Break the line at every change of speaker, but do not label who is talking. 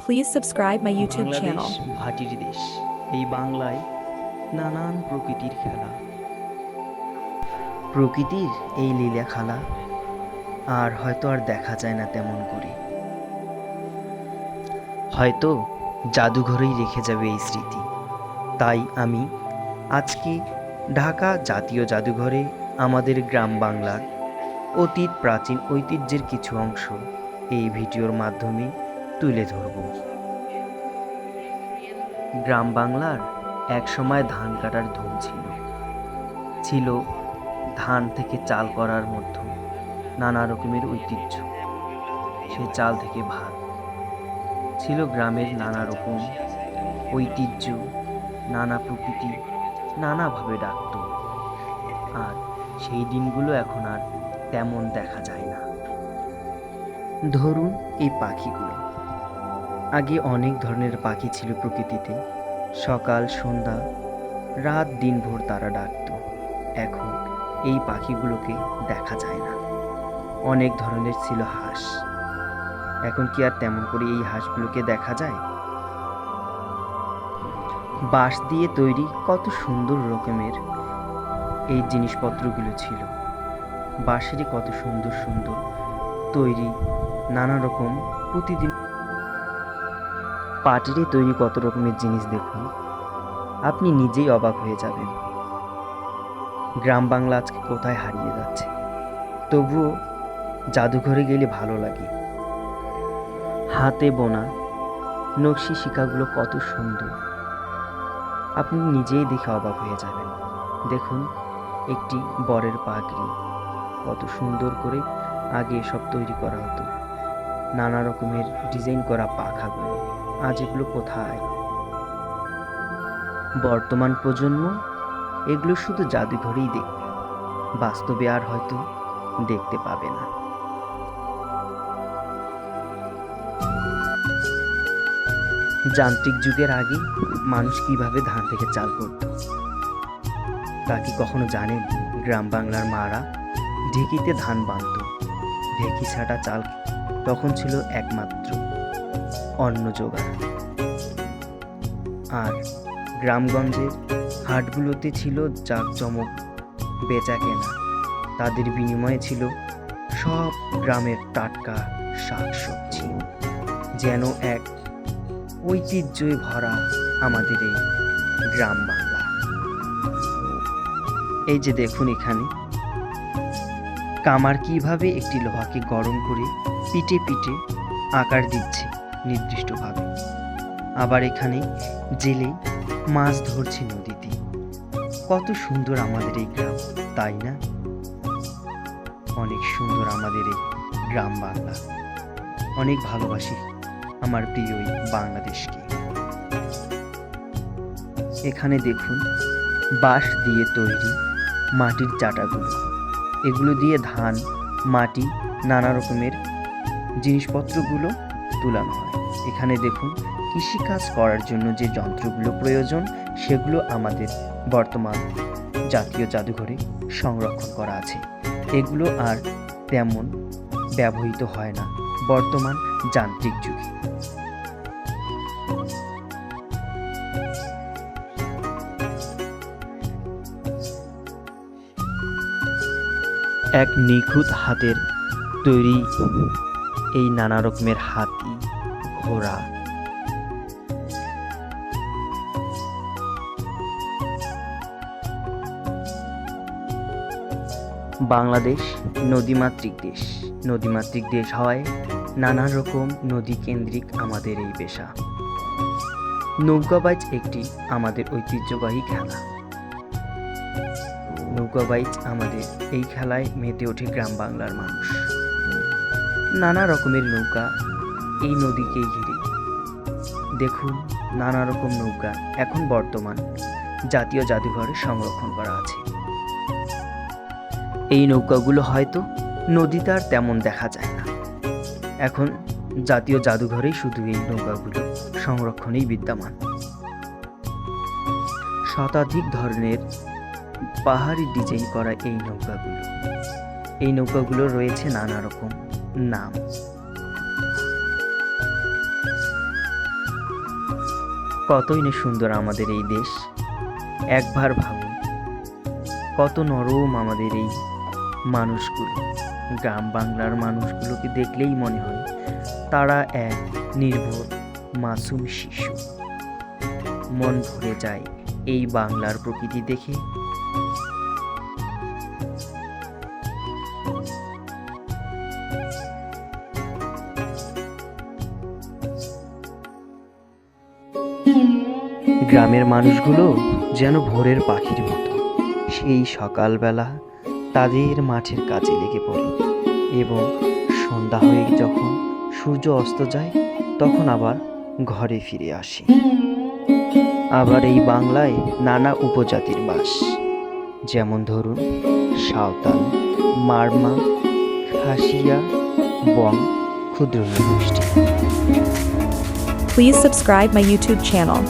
Subscribe my YouTube channel.
Bangladesh ভাটির দেশ। এই বাংলায় নানান প্রকৃতির খেলা। প্রকৃতির এই লীলা খেলা আর হয়তো আর দেখা যায় না তেমন করে। হয়তো জাদুঘরেই রেখে যাবে এই স্মৃতি। তাই আমি আজকে ঢাকা জাতীয় জাদুঘরে আমাদের গ্রাম বাংলার অতীত প্রাচীন ঐতিহ্যের কিছু অংশ এই ভিডিওর মাধ্যমে তুলে ধরব। গ্রাম বাংলার এক সময় ধান কাটার ধুম ছিল। ছিল ধান থেকে চাল করার মধ্য নানা রকমের ঐতিহ্য। সে চাল থেকে ভাত। ছিল গ্রামের নানা রকম ঐতিহ্য, নানা প্রকৃতি, নানাভাবে ডাকত। আর সেই দিনগুলো এখন আর তেমন দেখা যায় না। ধরুন এই পাখিগুলো। আগে অনেক ধরনের পাখি ছিল প্রকৃতিতে। সকাল, সন্ধ্যা, রাত, দিনভর তারা ডাকত। এখন এই পাখিগুলোকে দেখা যায় না। অনেক ধরনের ছিল হাঁস। এখন কি আর তেমন করে এই হাঁসগুলোকে দেখা যায়? বাঁশ দিয়ে তৈরি কত সুন্দর রকমের এই জিনিসপত্রগুলো ছিল। বাঁশেরই কত সুন্দর সুন্দর তৈরি নানা রকম প্রতিদিন পাটিরে তৈরি কত রকমের জিনিস দেখুন। আপনি নিজেই অবাক হয়ে যাবেন। গ্রাম বাংলা আজকে কোথায় হারিয়ে যাচ্ছে? তবুও জাদুঘরে গেলে ভালো লাগে। হাতে বোনা নকশি শিকাগুলো কত সুন্দর। আপনি নিজেই দেখে অবাক হয়ে যাবেন। দেখুন, একটি বরের পাগড়ি। কত সুন্দর করে আগে এসব তৈরি করা হতো। নানা রকমের ডিজাইন করা পাখাগুলো। আজ এগুলো কোথায়? বর্তমান প্রজন্ম এগুলো শুধু জাদুঘরেই দেখবে। বাস্তবে আর হয়তো দেখতে পাবে না। যান্ত্রিক যুগের আগে মানুষ কীভাবে ধান থেকে চাল করত? তা কি কখনো জানেন? গ্রাম বাংলার মারা ঢেকিতে ধান বাঁধত। ঢেকি ছাটা চাল তখন ছিল একমাত্র অন্ন জোগাড় আর গ্রামগঞ্জের হাটগুলোতে ছিল জাঁকজমক বেচা কেনা। তাদের বিনিময়ে ছিল সব গ্রামের টাটকা শাকসবজি। যেন এক ঐতিহ্যে ভরা আমাদের এই গ্রাম বাংলা। এই যে দেখুন এখানে। কামার কীভাবে একটি লোহাকে গরম করে পিটে পিটে আকার দিচ্ছে। নির্দিষ্টভাবে। আবার এখানে জেলে মাছ ধরছে নদীতে কত সুন্দর আমাদের এই গ্রাম, তাই না? অনেক সুন্দর আমাদের এই গ্রাম বাংলা। অনেক ভালোবাসি আমার প্রিয় এই বাংলাদেশকে। এখানে দেখুন, বাঁশ দিয়ে তৈরি মাটির চাটাগুলো। এগুলো দিয়ে ধান, মাটি, নানা রকমের জিনিসপত্রগুলো তুলানো হয়। এখানে দেখুন, কৃষিকাজ করার জন্য যে যন্ত্রগুলো প্রয়োজন, সেগুলো আমাদের বর্তমান জাতীয় জাদুঘরে সংরক্ষণ করা আছে। এগুলো আর তেমন ব্যবহৃত হয় না, বর্তমান যান্ত্রিক যুগে। এক নিখুঁত হাতের তৈরি এই নানা রকমের হাতি, ঘোড়া। বাংলাদেশ নদীমাতৃক দেশ। নদীমাতৃক দেশ হওয়ায় নানা রকম নদী কেন্দ্রিক আমাদের এই পেশা। নৌকাবাইজ একটি আমাদের ঐতিহ্যবাহী খেলা। নৌকাবাইজ আমাদের এই খেলায় মেতে ওঠে গ্রাম বাংলার মানুষ। নানা রকমের নৌকা এই নদীকেই ঘিরে। দেখুন, নানা রকম নৌকা এখন বর্তমান, জাতীয় জাদুঘরে সংরক্ষণ করা আছে। এই নৌকাগুলো হয়তো নদীতে আর তেমন দেখা যায় না। এখন জাতীয় জাদুঘরেই শুধু এই নৌকাগুলো সংরক্ষণেই বিদ্যমান। শতাধিক ধরনের পাহাড়ি ডিজাইন করা এই নৌকাগুলো। এই নৌকাগুলো রয়েছে নানা রকম নাম। কতই না সুন্দর আমাদের এই দেশ, একবার ভাবুন। কত নরম আমাদের এই মানুষগুলো, গ্রাম বাংলার মানুষগুলোকে দেখলেই মনে হয় তারা এক নির্ভর, মাসুম শিশু। মন ভরে যায় এই বাংলার প্রকৃতি দেখে। গ্রামের মানুষগুলো যেন ভোরের পাখির মতো। সেই সকালবেলা তাদের মাঠের কাজে লেগে পড়ে এবং সন্ধ্যা হয়ে যখন সূর্য অস্ত যায়, তখন আবার ঘরে ফিরে আসে। আবার এই বাংলায় নানা উপজাতির বাস, যেমন ধরুন সাঁওতাল, মারমা, খাসিয়া, বং, ক্ষুদ্র
Please subscribe my YouTube channel.